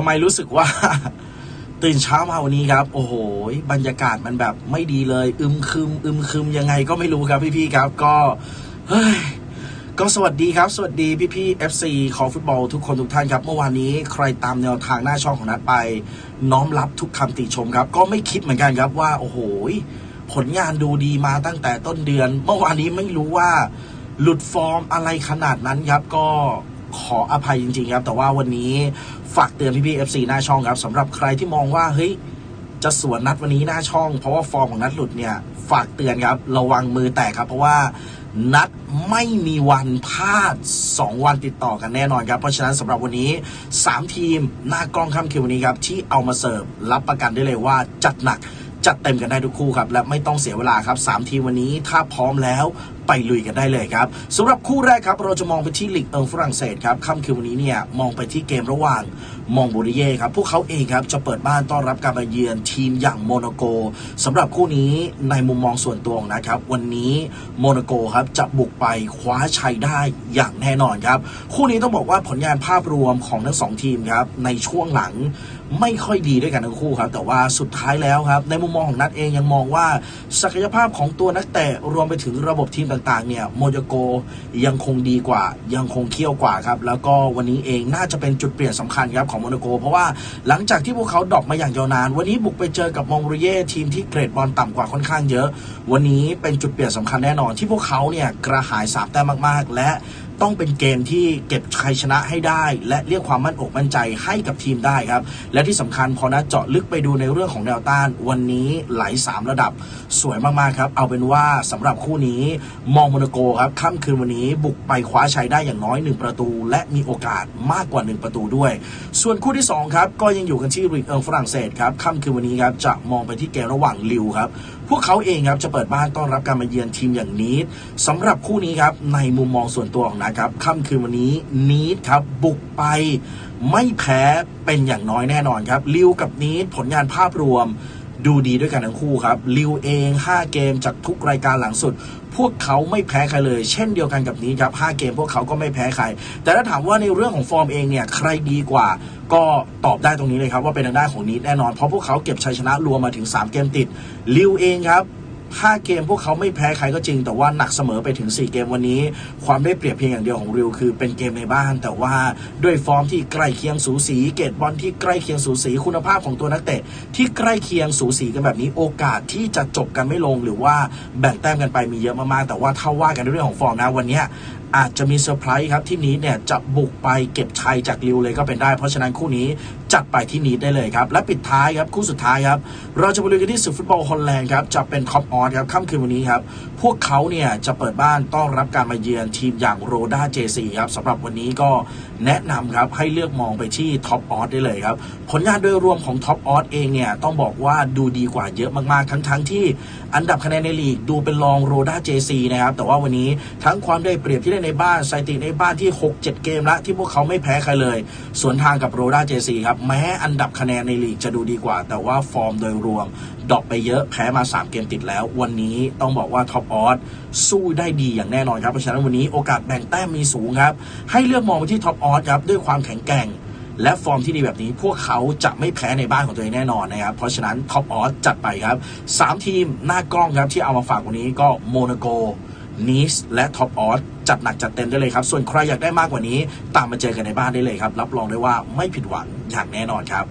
ำไมรู้สึกว่า ตื่นเช้ามาวันนี้ครับ โอ้โห บรรยากาศมันแบบไม่ดีเลย อึมครึม อึมครึมยังไงก็ไม่รู้ครับพี่ๆครับ ก็เฮ้ยก็สวัสดีครับ สวัสดีพี่พี่ๆ FC ของฟุตบอลทุกคนทุกท่านครับ เมื่อวานนี้ใครตามแนวทางหน้าช่องของนัดไป น้อมรับทุกคำติชมครับ ก็ไม่คิดเหมือนกันครับว่า โอ้โห ผลงานดูดีมาตั้งแต่ต้นเดือน เมื่อวานนี้ไม่รู้ว่า หลุดฟอร์มอะไรขนาดนั้นครับ ก็ ขออภัยจริง ๆ ครับ แต่ว่าวันนี้ฝากเตือนพี่พี่ๆ FC หน้าช่องครับสำหรับใครที่มองว่าเฮ้ยจะสวนนัดวันนี้หน้าช่อง เพราะว่าฟอร์มของนัดหลุดเนี่ยฝากเตือนครับ ระวังมือแตกครับ เพราะว่านัดไม่มีวันพลาด 2 วันติดต่อกันแน่นอนครับ เพราะฉะนั้นสำหรับวันนี้ 3 ทีมหน้ากล้องค่ำคืนวันนี้ครับ ที่เอามาเสิร์ฟรับประกันได้เลยว่าจัดหนักจัดเต็มกันได้ทุกคู่ครับ และไม่ต้องเสียเวลาครับ 3 ทีมวันนี้ถ้าพร้อมแล้ว ไปลุยกันได้เลยครับสำหรับคู่แรกครับเราจะมองไปที่ลีกเอิงฝรั่งเศสครับค่ำคืนวันนี้เนี่ยมองไปที่เกมระหว่างมองบูริเย่ครับพวกเขาเองครับจะเปิดบ้านต้อนรับการมาเยือนทีมอย่างโมนาโกสำหรับคู่นี้ในมุมมองส่วนตัวนะครับ วันนี้โมนาโกครับจะบุกไปคว้าชัยได้อย่างแน่นอนครับ คู่นี้ต้องบอกว่าผลงานภาพรวมของทั้งสองทีมครับในช่วงหลังไม่ค่อยดีด้วยกันทั้งคู่ครับ แต่ว่าสุดท้ายแล้วครับ ในมุมมองของนัดเองยังมองว่าศักยภาพของตัวนักเตะรวมไปถึงระบบทีมต่างๆเนี่ยโมโยโกยังคงดีกว่า ยังคงเคี่ยวกว่าครับแล้วก็วันนี้เองน่าจะเป็นจุดเปลี่ยนสำคัญครับของโมโนโก เพราะว่าหลังจากที่พวกเขาดรอปมาอย่างยาวนาน วันนี้บุกไปเจอกับมองโรเย่ทีมที่เกรดบอลต่ำกว่าค่อนข้างเยอะ วันนี้เป็นจุดเปลี่ยนสำคัญแน่นอนที่พวกเขาเนี่ยกระหายสามแต้มมากๆ และ ต้องเป็นเกมที่เก็บชัยชนะให้ได้ และเรียกความมั่นอกมั่นใจให้กับทีมได้ครับ และที่สำคัญพอนะเจาะลึกไปดูในเรื่องของแนวต้าน วันนี้ไหล3ระดับสวยมากๆครับเอาเป็นว่าสำหรับคู่นี้มองโมนาโกครับค่ำคืนวันนี้บุกไปคว้าชัยได้อย่างน้อย 1 ประตู และมีโอกาสมากกว่า 1 ประตูด้วย ส่วนคู่ที่2ครับก็ยังอยู่กันที่ลีเอิงฝรั่งเศสครับค่ำคืนวันนี้ครับจะมองไปที่เกมระหว่างลิวครับ พวกเขาเองครับจะเปิดบ้านต้อนรับการมาเยือนทีมอย่างนีดสำหรับคู่นี้ครับในมุมมองส่วนตัวของนะครับค่ำคืนวันนี้นีดครับบุกไปไม่แพ้เป็นอย่างน้อยแน่นอนครับลิวกับนีดผลงานภาพรวม ดูดีด้วยกันทั้งคู่ครับลิวเอง 5 เกมจากทุกรายการหลังสุด พวกเขาไม่แพ้ใครเลย เช่นเดียวกันกับนี้ครับ5เกมพวกเขาก็ไม่แพ้ใคร แต่ถ้าถามว่าในเรื่องของฟอร์มเองเนี่ยใครดีกว่า ก็ตอบได้ตรงนี้เลยครับว่าเป็นทางด้านของนีดแน่นอนเพราะพวกเขาเก็บชัยชนะรวมมาถึง 3 เกมติดลิวเองครับ 5 เกมพวกเขาไม่แพ้ใครก็จริง แต่ว่าหนักเสมอไปถึง 4 เกมวันนี้ ความได้เปรียบเพียงอย่างเดียวของริวคือเป็นเกมในบ้าน แต่ว่าด้วยฟอร์มที่ใกล้เคียงสูสี เกตบอลที่ใกล้เคียงสูสีคุณภาพของตัวนักเตะที่ใกล้เคียงสูสีกันแบบนี้โอกาสที่จะจบกันไม่ลงหรือว่าแบ่งแต้มกันไปมีเยอะมากๆแต่ว่าถ้าว่ากันเรื่องของฟอร์มนะวันนี้ อาจจะมีเซอร์ไพรส์ครับที่นี้เนี่ยจะบุกไปเก็บชัยจากลิวเลยก็เป็นได้ เพราะฉะนั้นคู่นี้จัดไปที่นีดได้เลยครับ และปิดท้ายครับคู่สุดท้ายครับ เราจะไปลุยกันที่ศึกฟุตบอลฮอลแลนด์ครับจะเป็นท็อปออสครับค่ำคืนวันนี้ครับ พวกเขาเนี่ยจะเปิดบ้านต้อนรับการมาเยือนทีมอย่างโรด้าเจซีครับสำหรับวันนี้ก็แนะนำครับให้เลือกมองไปที่ท็อปออสได้เลยครับ ผลงานโดยรวมของท็อปออสเองเนี่ยต้องบอกว่าดูดีกว่าเยอะมากๆ ทั้งๆที่อันดับคะแนนในลีกดูเป็นรองโรด้าเจซีนะครับแต่ว่าวันนี้ทั้งความได้เปรียบที่ได้ในบ้านสถิติในบ้านที่ 6-7 เกมละที่พวกเขาไม่แพ้ใครเลย สวนทางกับโรด้าเจซีครับ แม้อันดับคะแนนในลีกจะดูดีกว่า แต่ว่าฟอร์มโดยรวมดรอปไปเยอะแพ้มา 3 เกมติดแล้ว วันนี้ต้องบอกว่าท็อปออสสู้ได้ดีอย่างแน่นอนครับเพราะฉะนั้นวันนี้โอกาสแบ่งแต้มมีสูงครับ ให้เลือกมองไปที่ท็อปออสครับด้วยความแข็งแกร่งและฟอร์มที่ดีแบบนี้พวกเขาจะไม่แพ้ในบ้านของตัวเองแน่นอนนะครับ เพราะฉะนั้นท็อปออสจัดไปครับ 3 ทีมหน้ากล้องครับที่เอามาฝากวันนี้ก็โมนาโก นิสและท็อปออสจัดหนักจัดเต็มได้เลยครับ ส่วนใครอยากได้มากกว่านี้ ตามมาเจอกันในบ้านได้เลยครับ รับรองได้ว่าไม่ผิดหวังอย่างแน่นอนครับ